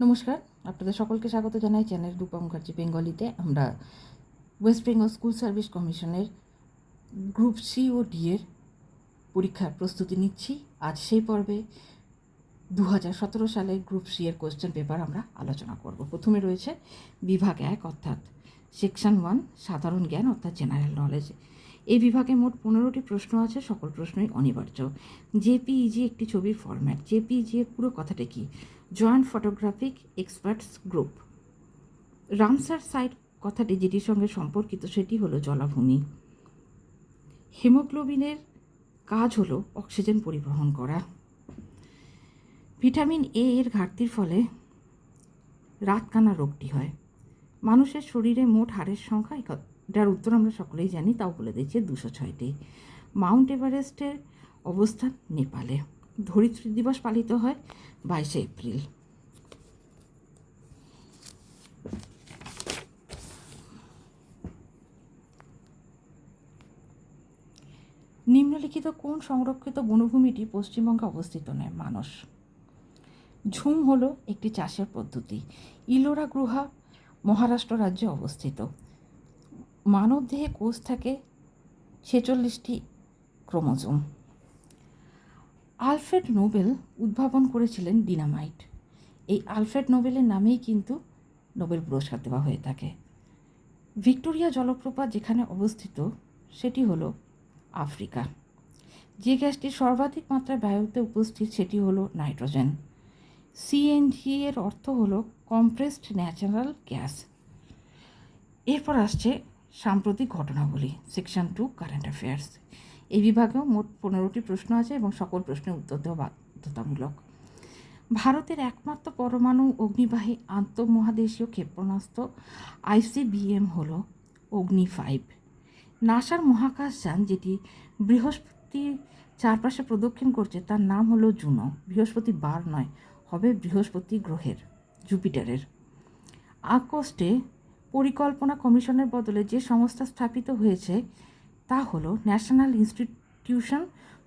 নমস্কার, আপনাদের সকলকে স্বাগত জানাই চ্যানেল রূপা মুখার্জি বেঙ্গলিতে। আমরা ওয়েস্ট বেঙ্গল স্কুল সার্ভিস কমিশনের গ্রুপ সি ও ডি এর পরীক্ষার প্রস্তুতি নিচ্ছি। আজ সেই পর্বে দু হাজার সতেরো সালের গ্রুপ সি এর কোশ্চেন পেপার আমরা আলোচনা করব। প্রথমে রয়েছে বিভাগ এক, অর্থাৎ সেকশন ওয়ান সাধারণ জ্ঞান, অর্থাৎ জেনারেল নলেজ এই বিভাগে মোট পনেরোটি প্রশ্ন আছে, সকল প্রশ্নই অনিবার্য। জেপিইজি একটি ছবির ফরম্যাট জেপিইজি এর পুরো কথাটা কি? Joint photographic experts group. Ramsar site কথাটি যেটির সঙ্গে সম্পর্কিত সেটি হলো জলাভূমি। হিমোগ্লোবিনের কাজ হলো অক্সিজেন পরিবহন করা। ভিটামিন এ এর ঘাটতির ফলে রাতকানা রোগটি হয়। মানুষের শরীরে মোট হাড়ের সংখ্যা এটার উত্তর আমরা সকলেই জানি, তাও বলে দিচ্ছি দুশো ছয়টি। মাউন্ট এভারেস্টের অবস্থান নেপালে। ধরিত্রী দিবস পালিত হয় বাইশে এপ্রিল। নিম্নলিখিত কোন সংরক্ষিত বনভূমিটি পশ্চিমবঙ্গে অবস্থিত নয়, মানস। ঝুম হলো একটি চাষের পদ্ধতি। ইলোরা গুহা মহারাষ্ট্র রাজ্যে অবস্থিত। মানবদেহে কোষ থাকে ছেচল্লিশটি ক্রোমোজোম। আলফ্রেড নোবেল উদ্ভাবন করেছিলেন ডিনামাইট। এই আলফ্রেড নোবেলের নামেই কিন্তু নোবেল পুরস্কার দেওয়া হয়ে থাকে। ভিক্টোরিয়া জলপ্রপাত যেখানে অবস্থিত, সেটি হলো আফ্রিকা। যে গ্যাসটি সর্বাধিক মাত্রায় বায়ুতে উপস্থিত, সেটি হলো নাইট্রোজেন। সিএনজি এর অর্থ হলো কম্প্রেসড ন্যাচারাল গ্যাস এরপর আসছে সাম্প্রতিক ঘটনাবলী সেকশন টু কারেন্ট অ্যাফেয়ার্স এই বিভাগেও মোট পনেরোটি প্রশ্ন আছে এবং সকল প্রশ্নের উত্তর দেওয়া বাধ্যতামূলক। ভারতের একমাত্র পরমাণু অগ্নিবাহী আন্তঃমহাদেশীয় ক্ষেপণাস্ত্র আইসিবিএম হল অগ্নি ফাইভ। নাসার মহাকাশযান যেটি বৃহস্পতির চারপাশে প্রদক্ষিণ করছে, তার নাম হলো জুনো। বৃহস্পতি বার নয়, হবে বৃহস্পতি গ্রহের, জুপিটারের। আগস্টে পরিকল্পনা কমিশনের বদলে যে সংস্থা স্থাপিত হয়েছে তা হলো national institution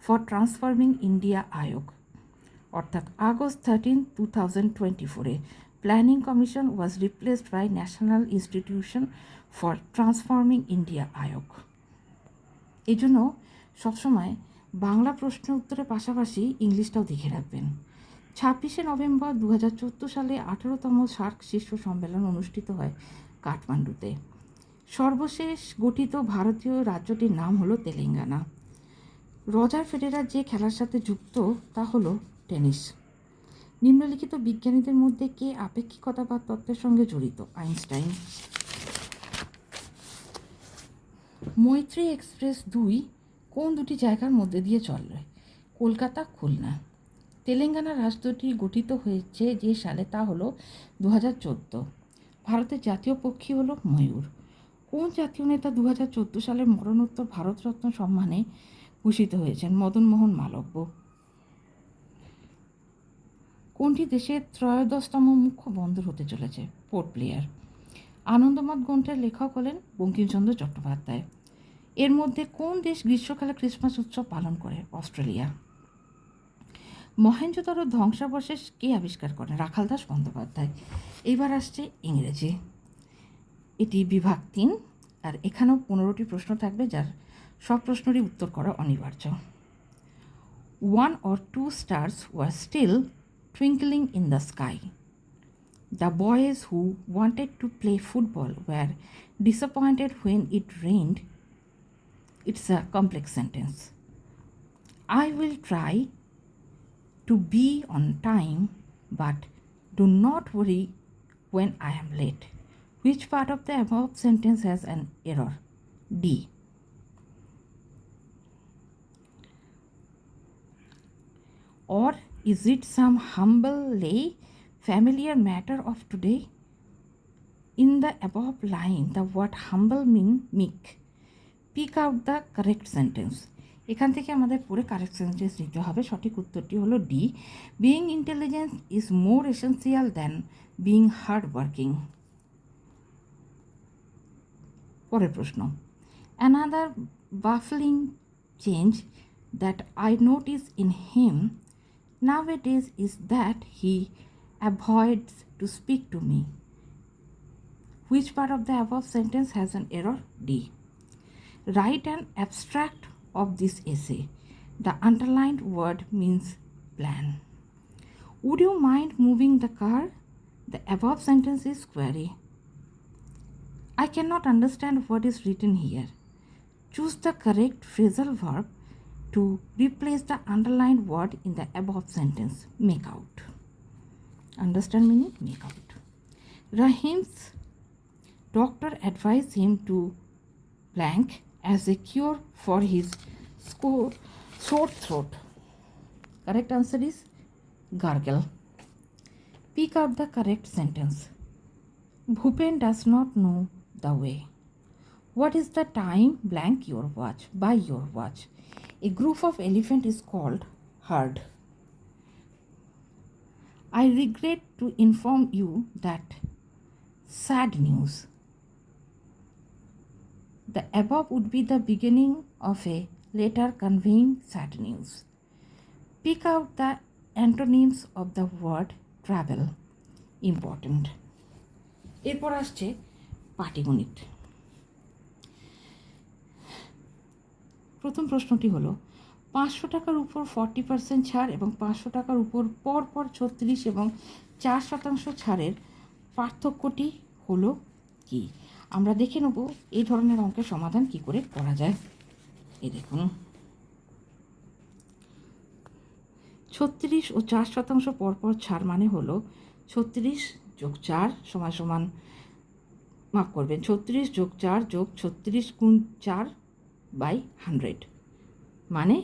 for transforming India Aayog. অর্থাৎ August thirteen two thousand twenty ফোরে planning commission was replaced by national institution for transforming India Aayog. এই জন্য সবসময় বাংলা প্রশ্ন উত্তরের পাশাপাশি ইংলিশটাও দেখে রাখবেন। ছাব্বিশে নভেম্বর দু হাজার চোদ্দ সালে আঠেরোতম সার্ক শীর্ষ সম্মেলন অনুষ্ঠিত হয় কাঠমান্ডুতে। সর্বশেষ গঠিত ভারতীয় রাজ্যটির নাম হলো তেলেঙ্গানা। রজার ফেডেরার যে খেলার সাথে যুক্ত, তা হলো টেনিস। নিম্নলিখিত বিজ্ঞানীদের মধ্যে কে আপেক্ষিকতাবাদ তত্ত্বের সঙ্গে জড়িত? আইনস্টাইন। মৈত্রী এক্সপ্রেস দুই কোন দুটি জায়গার মধ্যে দিয়ে চলে? কলকাতা, খুলনা। তেলেঙ্গানা রাষ্ট্রটি গঠিত হয়েছে যে সালে, তা হলো দু হাজার চোদ্দ। ভারতের জাতীয় পক্ষী হলো ময়ূর। কোন জাতীয় নেতা দু হাজার চোদ্দ সালে মরণোত্তর ভারতরত্ন সম্মানে ভূষিত হয়েছেন? মদনমোহন মালব্য। কোনটি দেশের ত্রয়োদশতম মুখ্য বন্দর হতে চলেছে? পোর্ট প্লেয়ার আনন্দমঠ গ্রন্থের লেখক হলেন বঙ্কিমচন্দ্র চট্টোপাধ্যায়। এর মধ্যে কোন দেশ গ্রীষ্মকালে ক্রিসমাস উৎসব পালন করে? অস্ট্রেলিয়া। মহেঞ্জোদারো ধ্বংসাবশেষ কে আবিষ্কার করেন? রাখালদাস বন্দ্যোপাধ্যায়। এবার আসছে ইংরেজি। এটি বিভাগ তিন, আর এখানেও পনেরোটি প্রশ্ন থাকবে, যার সব প্রশ্নেরই উত্তর করা অনিবার্য। One or two stars were still twinkling in the sky the boys who wanted to play football were disappointed when it rained it's a complex sentence I will try to be on time but do not worry when I am late. Which part of the above sentence has an error? D. Or is it some humble lay, familiar matter of today? In the above line, the word humble mean meek. Pick out the correct sentence. এখান থেকে আমাদের পড়ে correct sentence নিতে হবে সঠিক উত্তরটি হলো D being intelligence is more essential than being hard working পরের প্রশ্ন another baffling change that I notice in him now it is is that he avoids to speak to me. Which part of the above sentence has an error? D. Write an abstract of this essay. The underlined word means plan. Would you mind moving the car? The above sentence is query. I cannot understand what is written here. Choose the correct phrasal verb to replace the underlined word in the above sentence. Make out. Understand meaning? Make out. Rahim's doctor advised him to blank as a cure for his sore throat. Correct answer is gargle. Pick out the correct sentence. Bhupen does not know the way. What is the time? Blank your watch. By your watch. A group of elephant is called herd. I regret to inform you that sad news. The above would be the beginning of a letter conveying sad news. Pick out the antonyms of the word travel. Important. এরপর আসছে পাটিগণিত প্রথম প্রশ্নটি হলো, পাঁচশো টাকার উপর forty percent ছাড় এবং পাঁচশো টাকার উপর পর পর ছত্রিশ এবং চার শতাংশ ছাড়ের পার্থক্যটি হলো কি? আমরা দেখে নেব এই ধরনের অঙ্কের সমাধান কি করে করা যায়। এই দেখুন। ছত্রিশ ও চার শতাংশ পরপর ছাড় মানে হলো ছত্রিশ যোগ চার সমান সমান মাফ করবেন, ছত্রিশ যোগ চার যোগ ছত্রিশ গুণ চার বাই হান্ড্রেড। মানে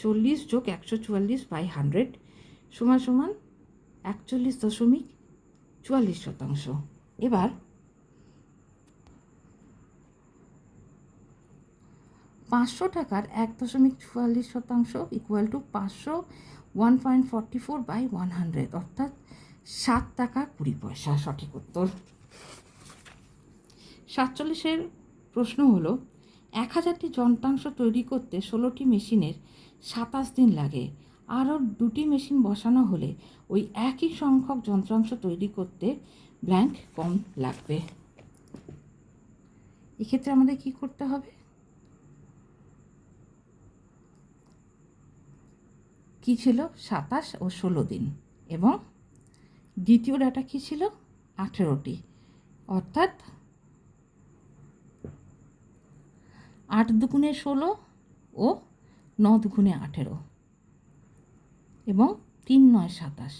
চল্লিশ যোগ একশো চুয়াল্লিশ বাই হান্ড্রেড সমান সমান একচল্লিশ দশমিক চুয়াল্লিশ শতাংশ। এবার পাঁচশো টাকার এক দশমিক চুয়াল্লিশ শতাংশ ইকুয়াল টু পাঁচশো one point forty four by one hundred অর্থাৎ সাত টাকা কুড়ি পয়সা, সঠিক উত্তর। সাতচল্লিশের প্রশ্ন হলো, এক হাজারটি যন্ত্রাংশ তৈরি করতে ষোলোটি মেশিনের সাতাশ দিন লাগে। আরও দুটি মেশিন বসানো হলে ওই একই সংখ্যক যন্ত্রাংশ তৈরি করতে ব্ল্যাঙ্ক কম লাগবে। এক্ষেত্রে আমাদের কি করতে হবে? কি ছিল? সাতাশ ও ষোলো দিন। এবং দ্বিতীয় ডাটা কী ছিল? আঠেরোটি। অর্থাৎ আট দুগুণে ষোলো ও ন দুগুণে আঠেরো এবং তিন নয় সাতাশ।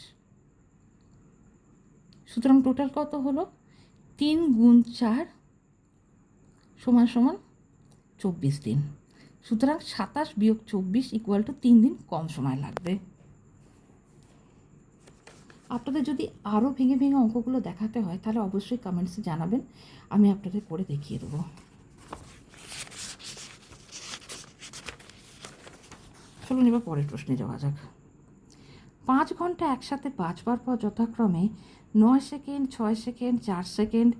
সুতরাং টোটাল কত হলো? তিন গুণ চার সমান সমান চব্বিশ দিন। সুতরাং সাতাশ বিয়োগ চব্বিশ ইকুয়াল টু তিন দিন কম সময় লাগবে। আপনাদের যদি আরও ভেঙে ভেঙে অঙ্কগুলো দেখাতে হয়, তাহলে অবশ্যই কমেন্টসে জানাবেন। আমি আপনাদের করে দেখিয়ে দেবো। চলুন এবার পরের প্রশ্নে যাওয়া যাক। পাঁচ ঘণ্টা একসাথে বাঁচবার পর যথাক্রমে নয় সেকেন্ড, ছয় সেকেন্ড, চার সেকেন্ড,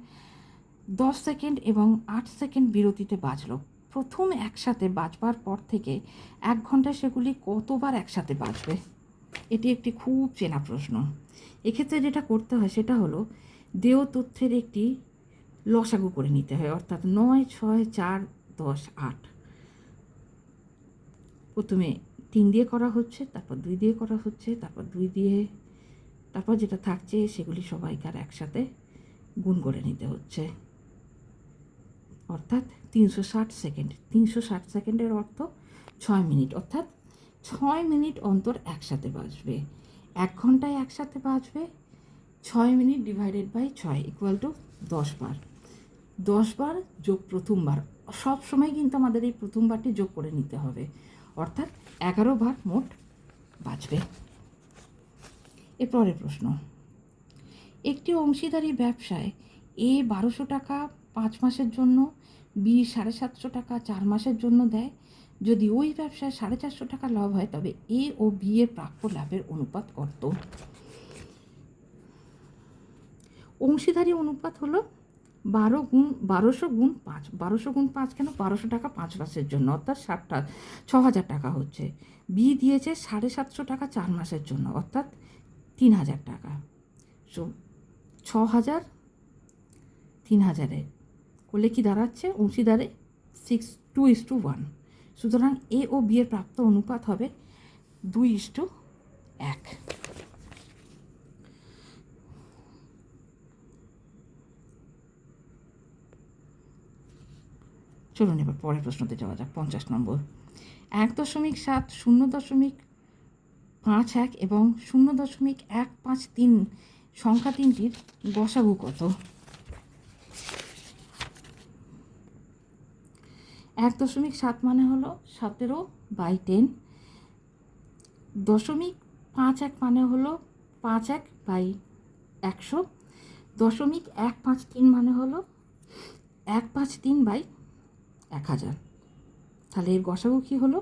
দশ সেকেন্ড এবং আট সেকেন্ড বিরতিতে বাজল প্রথম একসাথে বাজবার পর থেকে এক ঘন্টায় সেগুলি কতবার একসাথে বাজবে এটি একটি খুব চেনা প্রশ্ন। এক্ষেত্রে যেটা করতে হয় সেটা হলো, দেহ তথ্যের একটি লসাগু করে নিতে হয়, অর্থাৎ নয়, ছয়, চার, দশ, আট। প্রথমে তিন দিয়ে করা হচ্ছে, তারপর দুই দিয়ে করা হচ্ছে, তারপর দুই দিয়ে, তারপর যেটা থাকছে সেগুলি সবাইকার একসাথে গুণ করে নিতে হচ্ছে। অর্থাৎ তিনশো ষাট সেকেন্ড, তিনশো ষাট সেকেন্ডের অর্থ ছয় মিনিট, অর্থাৎ ছয় মিনিট অন্তর একসাথে বাজবে। এক ঘন্টায় একসাথে বাজবে, ছয় মিনিট ডিভাইডেড বাই ছয় ইকুয়াল টু দশ বার। দশ বার যোগ প্রথমবার, সব সময় কিন্তু আমাদের এই প্রথমবারটি যোগ করে নিতে হবে। অর্থাৎ এগারো বার মোট বাঁচবে। এরপরের প্রশ্ন। একটি অংশীদারি ব্যবসায় এ বারোশো টাকা পাঁচ মাসের জন্য, বি সাড়ে সাতশো টাকা চার মাসের জন্য দেয়। যদি ওই ব্যবসায় সাড়ে চারশো টাকা লাভ হয়, তবে এ ও বি এর প্রাপ্য লাভের অনুপাত কত? অংশীদারি অনুপাত হলো বারো গুণ, বারোশো গুণ পাঁচ, বারোশো গুণ পাঁচ কেন? বারোশো টাকা পাঁচ মাসের জন্য, অর্থাৎ ষাটটা ছ হাজার টাকা হচ্ছে। বি দিয়েছে সাড়ে সাতশো টাকা চার মাসের জন্য, অর্থাৎ তিন হাজার টাকা। চো- ছ হাজার তিন হাজারে। করলে কি দাঁড়াচ্ছে? অংশীদারে six two is two one সুতরাং এ ও বি এর প্রাপ্ত অনুপাত হবে দুই ইস টু এক। চলুন এবার পরের প্রশ্নতে যাওয়া যাক, পঞ্চাশ নম্বর। এক দশমিক সাত, শূন্য দশমিক পাঁচ এক এবং শূন্য দশমিক এক পাঁচ তিন সংখ্যা তিনটির গসাগু কত? এক দশমিক সাত মানে হলো সতেরো বাই টেন। দশমিক পাঁচ এক মানে হলো পাঁচ এক বাই একশো। দশমিক এক পাঁচ তিন মানে হলো এক পাঁচ তিন বাই এক হাজার। তাহলে এর গসাগু কী হলো?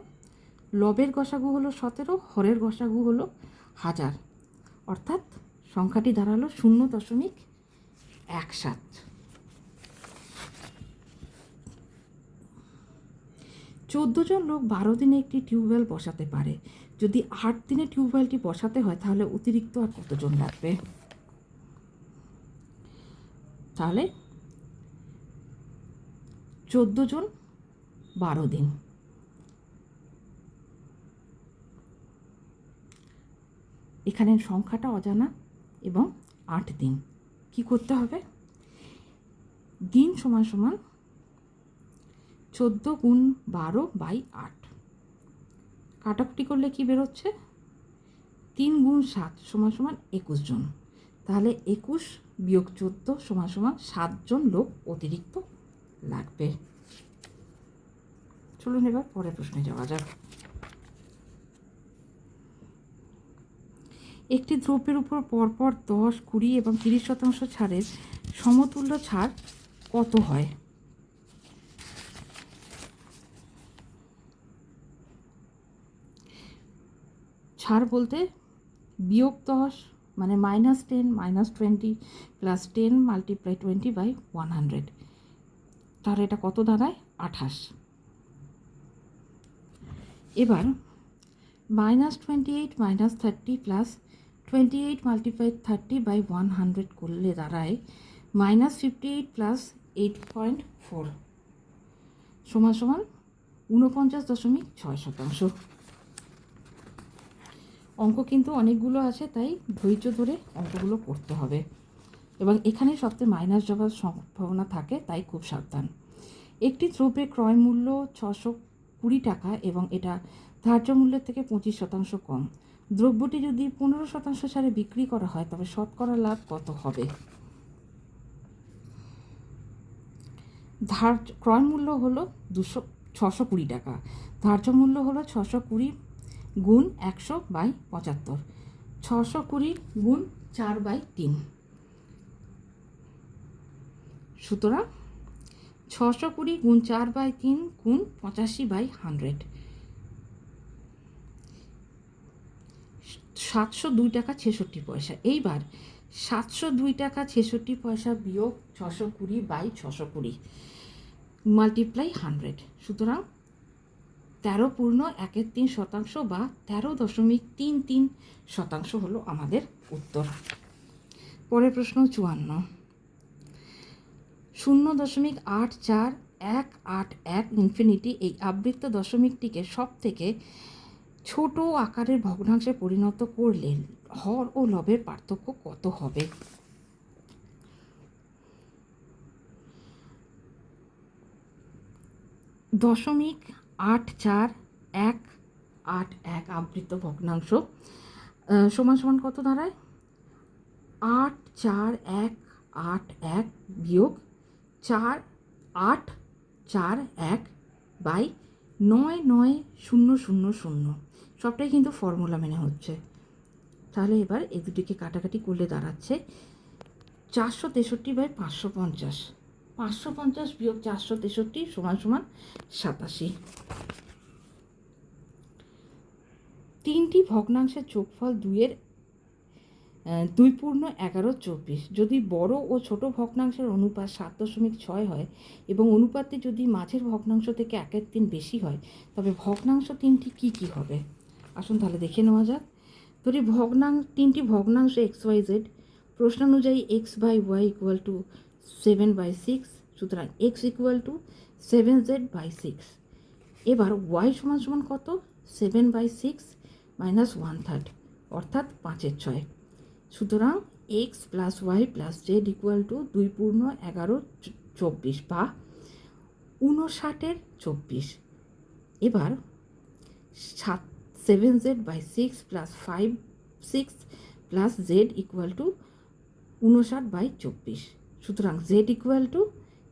লবের গসাগু হলো সতেরো, হরের গসাগু হলো হাজার। অর্থাৎ সংখ্যাটি দাঁড়াল শূন্য দশমিক এক সাত চোদ্দ জন লোক বারো দিনে একটি টিউবওয়েল বসাতে পারে। যদি আট দিনে টিউবওয়েলটি বসাতে হয়, তাহলে অতিরিক্ত আর কতজন লাগবে? তাহলে চোদ্দ জন বারো দিন। এখানে সংখ্যাটা অজানা এবং আট দিন। কি করতে হবে? দিন সমান সমান চোদ্দ গুণ বারো বাই আট। কাটাকুটি করলে কি বেরোচ্ছে? তিন গুণ সাত সমান সমান একুশ জন। তাহলে একুশ বিয়োগ চোদ্দ সমান সমান সাতজন লোক অতিরিক্ত লাগবে। চলুন এবার পরের প্রশ্নে যাওয়া যাক। একটি দ্রব্যের উপর পরপর দশ, কুড়ি এবং তিরিশ শতাংশ ছাড়ের সমতুল্য ছাড় কত হয়? ছাড় বলতে বিয়োগ দশ মানে minus ten minus twenty plus ten multiply twenty by one hundred তাহলে এটা কত দাঁড়ায়? আঠাশ। এবার minus twenty eight minus thirty plus twenty eight multiply thirty by one hundred করলে দাঁড়ায় minus fifty eight plus eight point four সমান সমান ঊনপঞ্চাশ দশমিক ছয় শতাংশ। অঙ্ক কিন্তু অনেকগুলো আছে, তাই ধৈর্য ধরে অঙ্কগুলো করতে হবে। এবং এখানে সবচেয়ে মাইনাস যাওয়ার সম্ভাবনা থাকে, তাই খুব সাবধান। একটি দ্রব্যের ক্রয় মূল্য ছশো কুড়ি টাকা এবং এটা ধার্য মূল্যের থেকে পঁচিশ শতাংশ কম। দ্রব্যটি যদি পনেরো শতাংশ ছাড়ে বিক্রি করা হয়, তবে শতকরা লাভ কত হবে? ধার্য, ক্রয় মূল্য হলো দুশো, ছশো কুড়ি টাকা। ধার্য মূল্য হলো ছশো কুড়ি গুণ একশো বাই পঁচাত্তর। ছশো কুড়ি গুণ চার বাই তিন। সুতরাং ছশো কুড়ি গুণ চার বাই তিন গুণ পঁচাশি বাই হান্ড্রেড। সাতশো দুই টাকা ছেষট্টি পয়সা। এইবার সাতশো দুই টাকা ছেষট্টি পয়সা বিয়োগ ছশো কুড়ি বাই ছশো কুড়ি মাল্টিপ্লাই হান্ড্রেড। সুতরাং তেরো পূর্ণ একের তিন শতাংশ বা তেরো দশমিক তিন তিন শতাংশ হলো আমাদের উত্তর। পরের প্রশ্ন চুয়ান্ন। শূন্য দশমিক আট চার এক আট এক ইনফিনিটি এই আবৃত্ত দশমিকটিকে সব থেকে ছোট আকারের ভগ্নাংশে পরিণত করলে হর ও লবের পার্থক্য কত হবে? দশমিক আট চার এক আট এক আবৃত ভগ্নাংশ সমান সমান কত দাঁড়ায়? আট চার এক আট এক বিয়োগ চার আট চার এক বাই নয় নয় শূন্য শূন্য শূন্য। সবটাই কিন্তু ফর্মুলা মেনে হচ্ছে। তাহলে এবার এই দুটিকে কাটাকাটি করলে দাঁড়াচ্ছে চারশো তেষট্টি বাই পাঁচশো পঞ্চাশ। পাঁচশো পঞ্চাশ বিয়োগ চারশো তেষট্টি সমান সমান সাতাশি। তিনটি ভগ্নাংশের যোগফল দুইয়ের দুই পূর্ণ এগারো চব্বিশ। যদি বড় ও ছোট ভগ্নাংশের অনুপাত সাত দশমিক ছয় হয় এবং অনুপাতটি যদি মাঝের ভগ্নাংশ থেকে একের তিন বেশি হয়, তবে ভগ্নাংশ তিনটি কি কি হবে? আসুন তাহলে দেখে নেওয়া যাক। ধরি ভগ্নাংশ তিনটি ভগ্নাংশ X Y Z প্রশ্নানুযায়ী X by Y equal to seven by six, সুতরাং X equal to seven Z by six. এবার ওয়াই সমান সমান কত? Seven by six minus one third, অর্থাৎ পাঁচের ছয়। সুতরাং X plus Y plus Z equal to দুই পূর্ণ এগারো চব্বিশ বা উনষাটের চব্বিশ। এবার সাত seven Z by six plus five six plus Z equal to উনষাট বাই চব্বিশ। সুতরাং জেড ইকুয়াল টু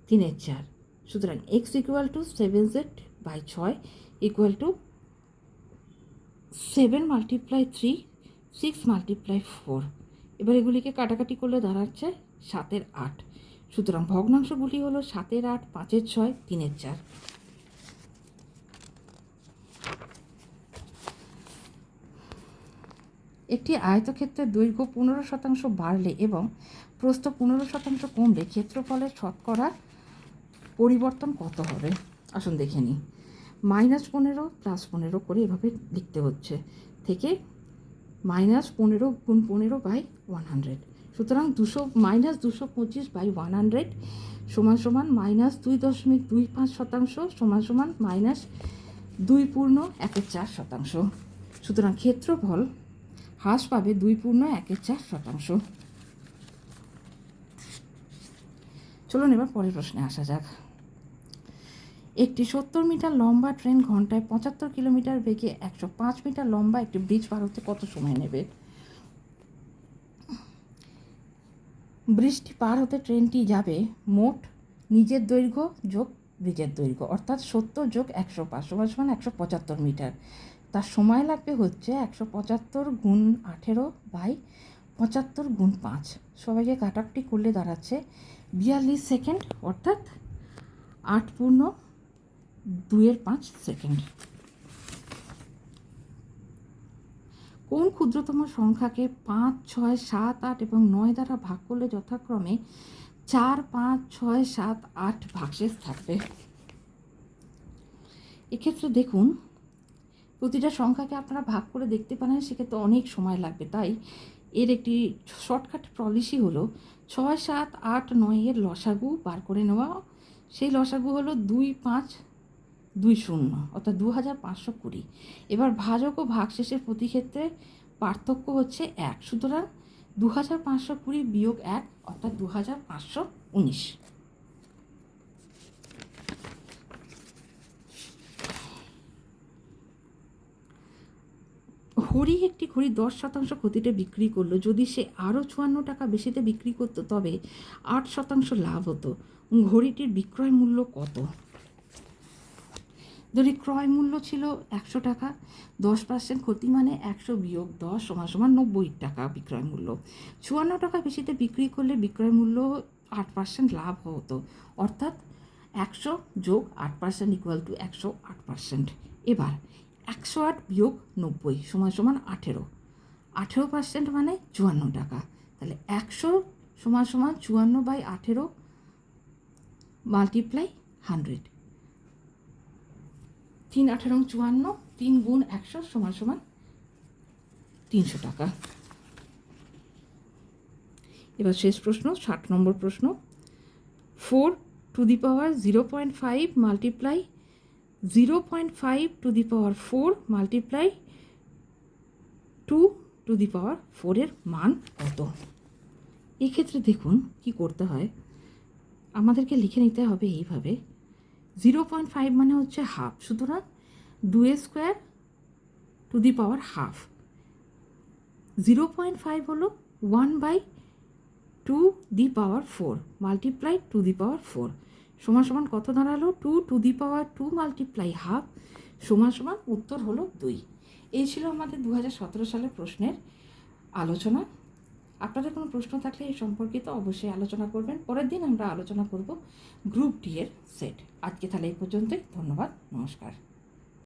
তিনের চার। সুতরাং X equal to seven Z by ছয় equal to seven multiply three six multiply four এবার এগুলিকে কাটাকাটি করলে দাঁড়াচ্ছে সাতের আট। সুতরাং ভগ্নাংশগুলি হলো সাতের আট, পাঁচের ছয়, তিনের চার। একটি আয়তক্ষেত্রের দৈর্ঘ্য পনেরো শতাংশ বাড়লে এবং প্রস্থ পনেরো শতাংশ কমলে ক্ষেত্রফলের শতকরা পরিবর্তন কত হবে? আসুন দেখে নিই। মাইনাস পনেরো, প্লাস পনেরো করে এভাবে লিখতে হচ্ছে। থেকে মাইনাস পনেরো গুণ পনেরো বাই ওয়ান হান্ড্রেড। সুতরাং দুশো, মাইনাস দুশো পঁচিশ বাই ওয়ান হান্ড্রেড সমান সমান মাইনাস দুই দশমিক দুই পাঁচ শতাংশ সমান সমান মাইনাস দুই পূর্ণ একের চার শতাংশ। সুতরাং ক্ষেত্রফল হ্রাস পাবে দুই পূর্ণ একের চার শতাংশ। চলুন এবার পরের প্রশ্নে আসা যাক। একটি সত্তর মিটার লম্বা ট্রেন ঘন্টায় পঁচাত্তর কিলোমিটার বেগে একশো পাঁচ মিটার লম্বা একটি ব্রিজ পার হতে কত সময় নেবে? ব্রিজটি পার হতে ট্রেনটি যাবে মোট নিজের দৈর্ঘ্য যোগ ব্রিজের দৈর্ঘ্য, অর্থাৎ সত্তর যোগ একশো পাঁচ সমান সমান একশো পঁচাত্তর মিটার। তার সময় লাগবে হচ্ছে একশো পঁচাত্তর গুণ আঠেরো বাই পঁচাত্তর গুণ পাঁচ। সবাইকে কাটাকুটি করলে দাঁড়াচ্ছে বিয়াল্লিশ সেকেন্ড, অর্থাৎ আট পূর্ণ দুইয়ের পাঁচ সেকেন্ড। কোন ক্ষুদ্রতম সংখ্যাকে পাঁচ, ছয়, সাত, আট এবং নয় দ্বারা ভাগ করলে যথাক্রমে চার, পাঁচ, ছয়, সাত, আট ভাগশেষ থাকবে? এক্ষেত্রে দেখুন, প্রতিটা সংখ্যাকে আপনারা ভাগ করে দেখতে পারেন, সেক্ষেত্রে অনেক সময় লাগবে। তাই এর একটি শর্টকাট পলিসি হলো, ছয়, সাত, আট নয়ের লসাগু বার করে নেওয়া। সেই লসাগু হলো দুই, পাঁচ দুই শূন্য, অর্থাৎ দু হাজার পাঁচশো কুড়ি। এবার ভাজক ও ভাগশেষের প্রতি ক্ষেত্রে পার্থক্য হচ্ছে এক, সুতরাং দু হাজার পাঁচশো কুড়ি বিয়োগ এক, অর্থাৎ দু হাজার পাঁচশো উনিশ। হরি একটি ঘড়ি দশ শতাংশ ক্ষতিতে বিক্রি করল, যদি সে আরও চুয়ান্ন টাকা বেশিতে বিক্রি করতো, তবে আট শতাংশ লাভ হতো। ঘড়িটির বিক্রয় মূল্য কত? যদি ক্রয় মূল্য ছিল একশো টাকা, দশ পার্সেন্ট ক্ষতি মানে একশো বিয়োগ দশ সমান সমান নব্বই টাকা বিক্রয় মূল্য। চুয়ান্ন টাকা বেশিতে বিক্রি করলে বিক্রয় মূল্য আট পার্সেন্ট লাভ হতো, অর্থাৎ একশো যোগ আট পার্সেন্ট ইকুয়াল টু একশো আট পার্সেন্ট এবার একশো আট বিয়োগ নব্বই সমান সমান আঠেরো আঠেরো পার্সেন্ট মানে চুয়ান্ন টাকা। তাহলে একশো সমান সমান চুয়ান্ন বাই আঠেরো মাল্টিপ্লাই হান্ড্রেড তিন আঠারো চুয়ান্ন, তিন গুণ একশো সমান সমান তিনশো টাকা। এবার শেষ প্রশ্ন, ষাট নম্বর প্রশ্ন। Four to the power zero point five multiply, zero point five to the power four multiply, two to the power ফোরের মান কত? এক্ষেত্রে দেখুন কি করতে হয়। আমাদেরকে লিখে নিতে হবে এইভাবে জিরো পয়েন্ট ফাইভ মানে হচ্ছে হাফ। সুতরাং দু square to the power half. Zero point five হলো one by to the power four, multiply to the power four. সমান সমান কত দাঁড়াল? Two to the power two multiply half. সমান সমান উত্তর হলো দুই। এই ছিল আমাদের দু হাজার সতেরো সালের প্রশ্নের আলোচনা। আপনাদের কোনো প্রশ্ন থাকলে এই সম্পর্কিত অবশ্যই আলোচনা করবেন। পরের দিন আমরা আলোচনা করব গ্রুপ ডি এর সেট আজকে তাহলে এই পর্যন্তই। ধন্যবাদ। নমস্কার।